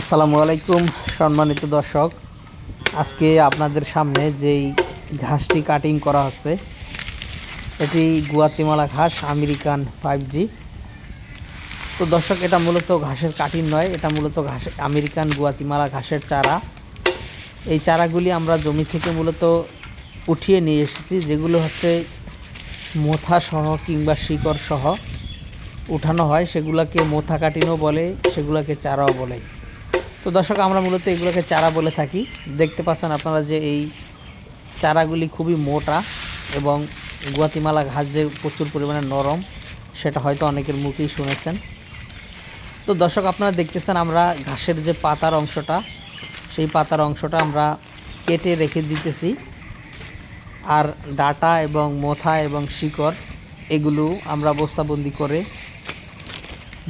আসসালামু আলাইকুম, সম্মানিত দর্শক। আজকে আপনাদের সামনে যেই ঘাসটি কাটিং করা হচ্ছে, এটি গুয়াতিমালা ঘাস, আমেরিকান ফাইভ জি তো দর্শক, এটা মূলত ঘাসের কাটিং নয়, এটা মূলত ঘাস, আমেরিকান গুয়াতিমালা ঘাসের চারা। এই চারাগুলি আমরা জমি থেকে মূলত উঠিয়ে নিয়ে এসেছি, যেগুলো হচ্ছে মোথা সহ কিংবা শিকড় সহ উঠানো হয়। সেগুলোকে মোথা কাটিনও বলে, সেগুলোকে চারাও বলে। তো দর্শক, আমরা মূলত এগুলোকে চারা বলে থাকি। দেখতে পাচ্ছেন আপনারা যে এই চারাগুলি খুবই মোটা এবং গুয়াতিমালা ঘাস যে প্রচুর পরিমাণে নরম, সেটা হয়তো অনেকের মুখেই শুনেছেন। তো দর্শক, আপনারা দেখতেছেন আমরা ঘাসের যে পাতার অংশটা, সেই পাতার অংশটা আমরা কেটে রেখে দিতেছি। আর ডাটা এবং মোথা এবং শিকড়, এগুলো আমরা বস্তাবন্দি করে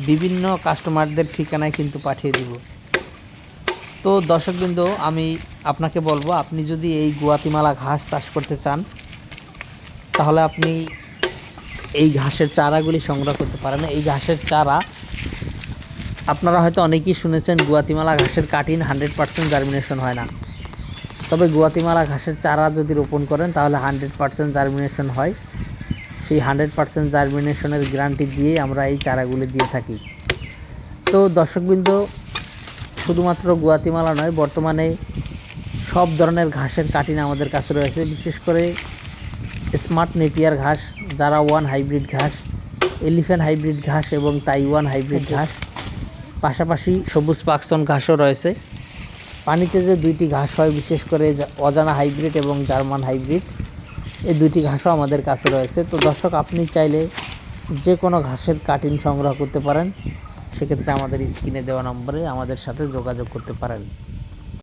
বিভিন্ন কাস্টমারদের ঠিকানায় কিন্তু পাঠিয়ে দিব। তো দর্শকবৃন্দ, আমি আপনাকে বলব, আপনি যদি এই গুয়াতিমালা ঘাস চাষ করতে চান, তাহলে আপনি এই ঘাসের চারাগুলি সংগ্রহ করতে পারেন। এই ঘাসের চারা আপনারা হয়তো অনেকেই শুনেছেন, গুয়াতিমালা ঘাসের কাটিন হান্ড্রেড পার্সেন্ট জার্মিনেশন হয় না। তবে গুয়াতিমালা ঘাসের চারা যদি রোপণ করেন, তাহলে হান্ড্রেড পার্সেন্ট জার্মিনেশন হয়। সেই হান্ড্রেড পার্সেন্ট জার্মিনেশনের গ্যারান্টি দিয়ে আমরা এই চারাগুলি দিয়ে থাকি। তো দর্শকবৃন্দ শুধুমাত্র গুয়াতিমালা নয় বর্তমানে সব ধরনের ঘাসের কাটিন আমাদের কাছে রয়েছে বিশেষ করে স্মার্ট নেপিয়ার ঘাস যারা ওয়ান হাইব্রিড ঘাস এলিফ্যান্ট হাইব্রিড ঘাস এবং তাইওয়ান হাইব্রিড ঘাস পাশাপাশি সবুজ পাকসন ঘাসও রয়েছে। পানিতে যে দুইটি ঘাস হয় বিশেষ করে অজানা হাইব্রিড এবং জার্মান হাইব্রিড এই দুইটি ঘাসও আমাদের কাছে রয়েছে। তো দর্শক আপনি চাইলে যে কোনো ঘাসের কাটিন সংগ্রহ করতে পারেন। সেক্ষেত্রে আমাদের স্ক্রিনে দেওয়া নম্বরে আমাদের সাথে যোগাযোগ করতে পারেন।